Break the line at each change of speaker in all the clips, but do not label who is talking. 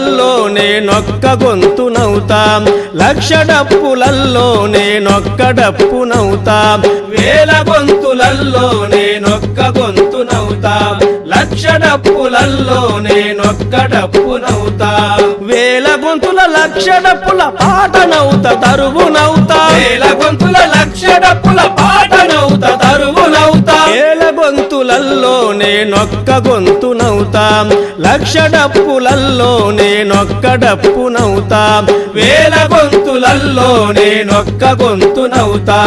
డప్పులల్లో నేనొక్క గొంతునవుతా లక్ష డప్పులల్లో నేనొక్క డప్పునవుతా వేల గొంతులల్లో నేనొక్క గొంతునవుతా లక్ష డప్పులల్లో నేనొక్క డప్పునవుతా వేల గొంతుల లక్ష డప్పుల పాటనవుతా తరువునవుతా వేల గొంతుల లక్ష డప్పుల పాటనవుతా నేనొక్క గొంతునవుతా లక్ష డప్పులల్లో నేనొక్క డప్పునవుతా వేల గొంతులల్లో నేనొక్క గొంతునవుతా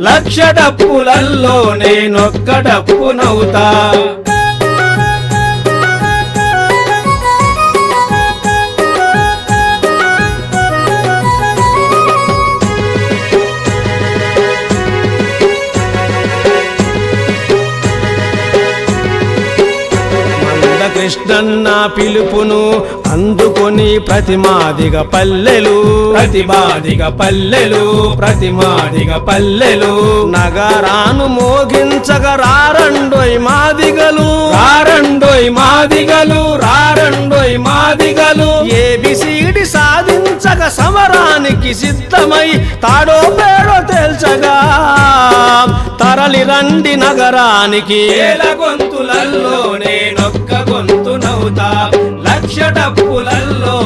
లక్ష డప్పులల్లో నేనొక్క డప్పునవుతా కృష్ణన్న పిలుపును అందుకొని ప్రతిమాదిగ పల్లెలు. ప్రతిమాదిగ పల్లెలు ప్రతిమాదిగ పల్లెలు. నగరాను మోగించగ రారండోయ్ మాదిగలు. రారండోయ్ మాదిగలు రారండోయ్ మాదిగలు. ఏబిసిడి సాధించగ సమరానికి సిద్ధమై తాడో పేడో తేల్చగా. తరలి రండి నగరానికి. ఏల గొంతులల్లో నేనొక్క లక్ష డప్పులల్లో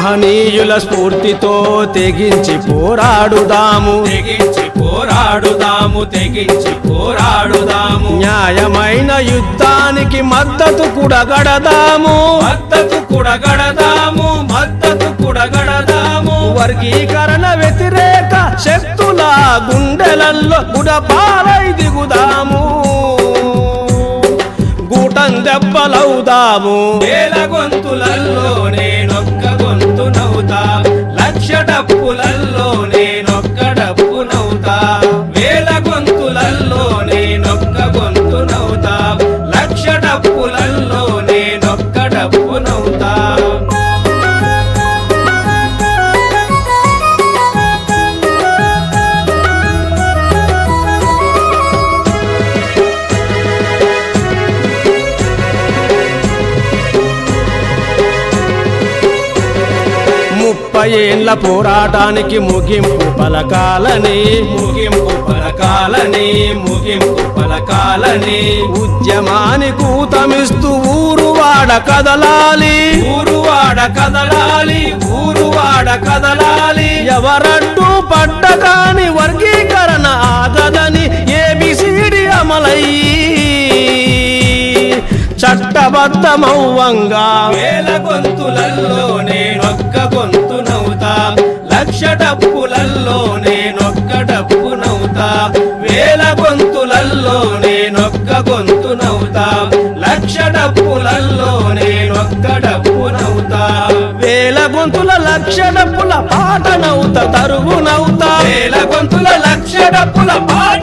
మహనీయుల స్ఫూర్తితో తెగించి పోరాడుదాము. తెగించి పోరాడుదాము తెగించి పోరాడుదాము. న్యాయమైన యుద్ధానికి మద్దతు కూడగడదాము. మద్దతు కూడగడదాము మద్దతు కూడగడదాము. వర్గీకరణ వ్యతిరేక శక్తుల గుండెలల్లో గుడపాలై దిగుదాము. గూటం దెబ్బలవుదాము. వేల గొంతులల్లో నేనొక్క గొంతునవుతా లక్ష డప్పులల్లో నేనొక్క డప్పునవుతా వేల గొంతులల్లో నేనొక్క గొంతునవుతా. లక్ష డప్పులల్లో నేనొక్క డప్పునవుతా ముప్పై ఏండ్ల పోరాటానికి ముగింపు పలకాలని. ముగింపు పలకాలని ముగింపు పలకాలని. ఉద్యమాని కూతమిస్తూ ఊరువాడ కదలాలి. ఊరువాడ కదలాలి ఊరువాడ కదలాలి. ఎవరడ్డు పడ్డ కాని వర్గీకరణ ఆగదని ఏబిసిడి అమలయ్యి చట్టబద్ధమౌవంగా వేల గొంతులల్లో వేల గొంతులల్లో నేనొక్క గొంతునవుతా లక్ష డప్పులల్లో నేనొక్క డప్పునవుతా వేల గొంతుల లక్ష డప్పుల పాటనవుతా తరువునవుతా వేల గొంతుల లక్ష డప్పుల పాట